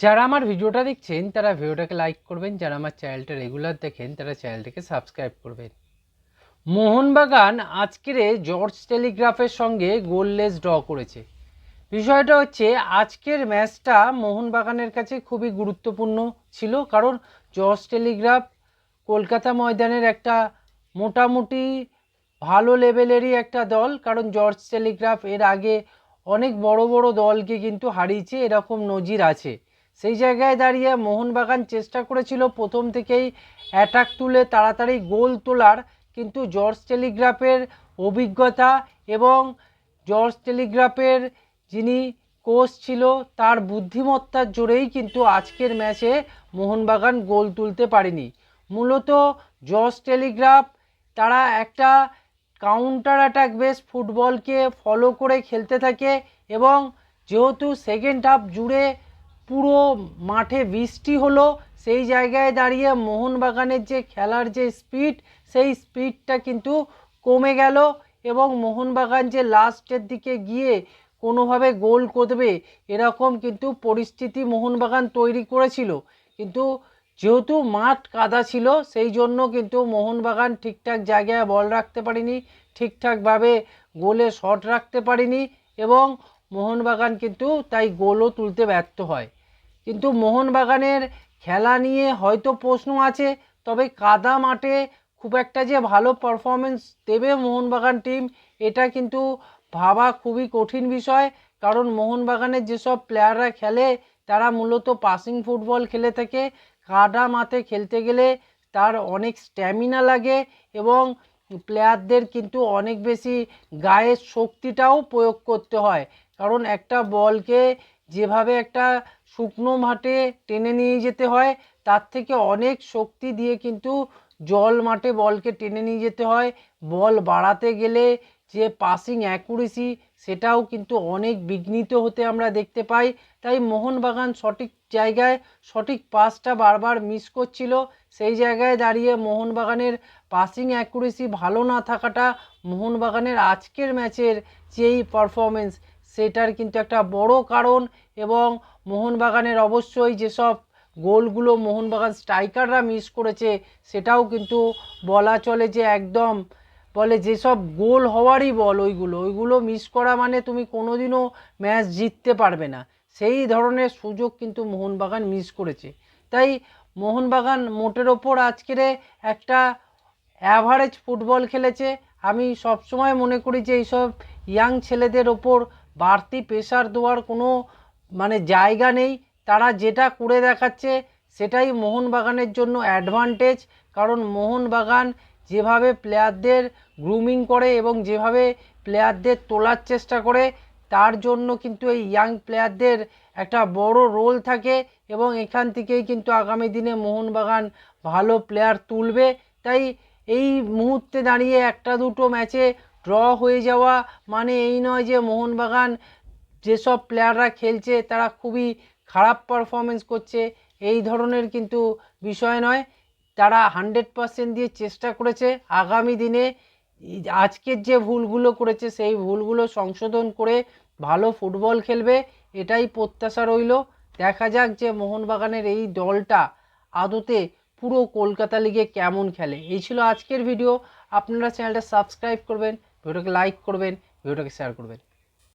যারা আমার ভিডিওটা দেখছেন, তারা ভিডিওটাকে লাইক করবেন। যারা আমার চ্যানেলটা রেগুলার দেখেন, তারা চ্যানেলটাকে সাবস্ক্রাইব করবেন। মোহনবাগান আজকের জর্জ টেলিগ্রাফের সঙ্গে গোললেস ড্র করেছে। বিষয়টা হচ্ছে, আজকের ম্যাচটা মোহনবাগানের কাছে খুবই গুরুত্বপূর্ণ ছিল। কারণ জর্জ টেলিগ্রাফ কলকাতা ময়দানের একটা মোটামুটি ভালো লেভেলেরই একটা দল। কারণ জর্জ টেলিগ্রাফ এর আগে অনেক বড় বড় দলকে কিন্তু হারিয়েছে, এরকম নজির আছে। সেই জায়গায় দাঁড়িয়ে মোহনবাগান চেষ্টা করেছিল প্রথম থেকেই অ্যাটাক তুলে তাড়াতাড়ি গোল তোলার, কিন্তু জর্জ টেলিগ্রাফের অভিজ্ঞতা এবং জর্জ টেলিগ্রাফের যিনি কোচ ছিল, তার বুদ্ধিমত্তার জোরেই কিন্তু আজকের ম্যাচে মোহনবাগান গোল তুলতে পারেনি। মূলত জর্জ টেলিগ্রাফ তারা একটা কাউন্টার অ্যাটাক বেস ফুটবলকে ফলো করে খেলতে থাকে এবং যেহেতু সেকেন্ড হাফ জুড়ে পুরো মাঠে বৃষ্টি হলো, সেই জায়গায় দাঁড়িয়ে মোহনবাগানের যে খেলার যে স্পিড, সেই স্পিডটা কিন্তু কমে গেল এবং মোহনবাগান যে লাস্টের দিকে গিয়ে কোনোভাবে গোল করবে, এরকম কিন্তু পরিস্থিতি মোহনবাগান তৈরি করেছিল। কিন্তু যেহেতু মাঠ কাদা ছিল, সেই জন্য কিন্তু মোহনবাগান ঠিকঠাক জায়গায় বল রাখতে পারিনি, ঠিকঠাকভাবে গোলে শট রাখতে পারিনি এবং মোহনবাগান কিন্তু তাই গোলও তুলতে ব্যর্থ হয়। কিন্তু মোহনবাগানের খেলা নিয়ে হয়তো প্রশ্ন আছে, তবে কাদা মাঠে খুব একটা যে ভালো পারফরমেন্স দেবে মোহনবাগান টিম এটা কিন্তু ভাবা খুবই কঠিন বিষয়। কারণ মোহনবাগানের যেসব প্লেয়াররা খেলে, তারা মূলত পাসিং ফুটবল খেলে থাকে। কাদা মাঠে খেলতে গেলে তার অনেক স্ট্যামিনা লাগে এবং প্লেয়ারদের কিন্তু অনেক বেশি গায়ের শক্তিটাও প্রয়োগ করতে হয়। কারণ একটা বলকে যেভাবে একটা শুকনো মাঠে টেনে নিয়ে যেতে হয়, তার থেকে অনেক শক্তি দিয়ে কিন্তু জল মাঠে বলকে টেনে নিয়ে যেতে হয়। বল বাড়াতে গেলে যে পাসিং অ্যাকুরেসি সেটাও কিন্তু অনেক বিঘ্নিত হতে আমরা দেখতে পাই। তাই মোহনবাগান সঠিক জায়গায় সঠিক পাসটা বারবার মিস করছিল। সেই জায়গায় দাঁড়িয়ে মোহনবাগানের পাসিং অ্যাকুরেসি ভালো না থাকাটা মোহনবাগানের আজকের ম্যাচের যেই পারফরমেন্স সেটার কিন্তু একটা বড় কারণ এবং মোহনবাগানের অবশ্যই যেসব গোলগুলো মোহনবাগান স্ট্রাইকাররা মিস করেছে, সেটাও কিন্তু বলা চলে যে একদম বলে যেসব গোল হওয়ারই বল ওইগুলো ওইগুলো মিস করা মানে তুমি কোনোদিনও ম্যাচ জিততে পারবে না। সেই ধরনের সুযোগ কিন্তু মোহনবাগান মিস করেছে। তাই মোহনবাগান মোটের ওপর আজকের একটা অ্যাভারেজ ফুটবল খেলেছে। আমি সবসময় মনে করি যে এইসব ইয়াং ছেলেদের ওপর বাড়তি প্রেশার দেওয়ার কোনো মানে জায়গা নেই। তারা যেটা করে দেখাচ্ছে, সেটাই মোহনবাগানের জন্য অ্যাডভান্টেজ কারণ মোহনবাগান যেভাবে প্লেয়ারদের গ্রুমিং করে এবং যেভাবে প্লেয়ারদের তোলার চেষ্টা করে, তার জন্য কিন্তু এই ইয়াং প্লেয়ারদের একটা বড় রোল থাকে এবং এখান থেকেই কিন্তু আগামী দিনে মোহনবাগান ভালো প্লেয়ার তুলবে। তাই এই মুহূর্তে দাঁড়িয়ে একটা দুটো ম্যাচে ড্র হয়ে যাওয়া মানে এই নয় যে মোহনবাগান যেসব প্লেয়াররা খেলছে, তারা খুবই খারাপ পারফরমেন্স করছে। এই ধরনের কিন্তু বিষয় নয়। তারা হান্ড্রেড পারসেন্ট দিয়ে চেষ্টা করেছে আগামী দিনে। আজকের যে ভুলগুলো করেছে, সেই ভুলগুলো সংশোধন করে ভালো ফুটবল খেলবে, এটাই প্রত্যাশা রইল। দেখা যাক যে মোহনবাগানের এই দলটা আদতে পুরো কলকাতা লিগে কেমন খেলে। এই ছিল আজকের ভিডিও আপনারা চ্যানেলটা সাবস্ক্রাইব করবেন। ভিডিওটাকে লাইক করবেন ভিডিওটাকে শেয়ার করবেন।